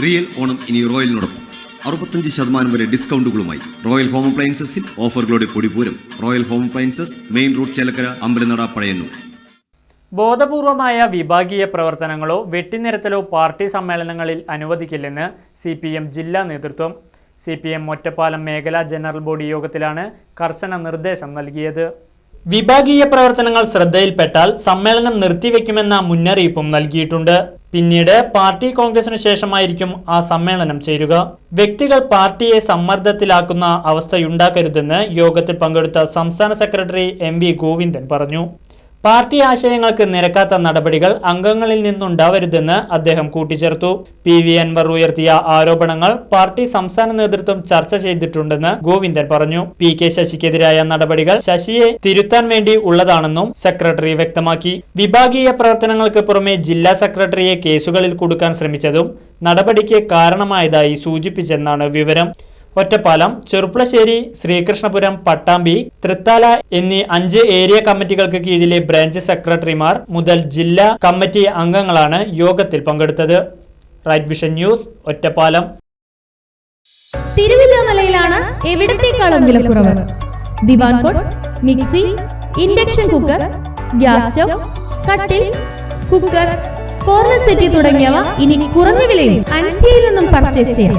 Real Onam ഇനി റോയലിനോടൊപ്പം. അറുപത്തഞ്ച് ശതമാനം വരെ ഡിസ്കൗണ്ടുകളുമായി റോയൽ ഹോം അപ്ലയൻസസിൽ ഓഫറുകളുടെ പൊടിപൂരം Royal Home Appliances main road Chelakkara Ambalanada Pazhayannur. ബോധപൂർവമായ വിഭാഗീയ പ്രവർത്തനങ്ങളോ വെട്ടിനിരത്തലോ പാർട്ടി സമ്മേളനങ്ങളിൽ അനുവദിക്കില്ലെന്ന് സി പി എം ജില്ലാ നേതൃത്വം. സി പി എം ഒറ്റപ്പാലം മേഖലാ ജനറൽ ബോഡി യോഗത്തിലാണ് കർശന നിർദ്ദേശം നൽകിയത്. വിഭാഗീയ പ്രവർത്തനങ്ങൾ ശ്രദ്ധയിൽപ്പെട്ടാൽ സമ്മേളനം നിർത്തിവെക്കുമെന്ന മുന്നറിയിപ്പും നൽകിയിട്ടുണ്ട്. പിന്നീട് പാർട്ടി കോൺഗ്രസിനു ശേഷമായിരിക്കും ആ സമ്മേളനം ചേരുക. വ്യക്തികൾ പാർട്ടിയെ സമ്മർദ്ദത്തിലാക്കുന്ന അവസ്ഥയുണ്ടാക്കരുതെന്ന് യോഗത്തിൽ പങ്കെടുത്ത സംസ്ഥാന സെക്രട്ടറി എം വി ഗോവിന്ദൻ പറഞ്ഞു. പാർട്ടി ആശയങ്ങൾക്ക് നിരക്കാത്ത നടപടികൾ അംഗങ്ങളിൽ നിന്നുണ്ടാവരുതെന്ന് അദ്ദേഹം കൂട്ടിച്ചേർത്തു. പി വി അൻവർ ഉയർത്തിയ ആരോപണങ്ങൾ പാർട്ടി സംസ്ഥാന നേതൃത്വം ചർച്ച ചെയ്തിട്ടുണ്ടെന്ന് ഗോവിന്ദൻ പറഞ്ഞു. പി കെ ശശിക്കെതിരായ നടപടികൾ ശശിയെ തിരുത്താൻ വേണ്ടി ഉള്ളതാണെന്നും സെക്രട്ടറി വ്യക്തമാക്കി. വിഭാഗീയ പ്രവർത്തനങ്ങൾക്ക് പുറമെ ജില്ലാ സെക്രട്ടറിയെ കേസുകളിൽ കൊടുക്കാൻ ശ്രമിച്ചതും നടപടിക്ക് കാരണമായതായി സൂചിപ്പിച്ചെന്നാണ് വിവരം. ഒറ്റപ്പാലം ചെറുപ്പളശ്ശേരി ശ്രീകൃഷ്ണപുരം പട്ടാമ്പി തൃത്താല എന്നീ അഞ്ച് ഏരിയ കമ്മിറ്റികൾക്ക് കീഴിലെ ബ്രാഞ്ച് സെക്രട്ടറിമാർ മുതൽ ജില്ലാ കമ്മിറ്റി അംഗങ്ങളാണ് യോഗത്തിൽ പങ്കെടുത്തത്. Right Vision News Ottapalam. തിരുവല്ലാമലയിലാണ് എവിടത്തേക്കാളും വിലക്കുറവ്? ദിവാൻ mixie induction cooker gas stove കട്ടിൽ കുക്കർ കോർണർ സെറ്റി തുടങ്ങിയവ ഇനി കുറഞ്ഞ വിലയിൽ അൻസിയയിൽ നിന്നും പർച്ചേസ് ചെയ്യാം.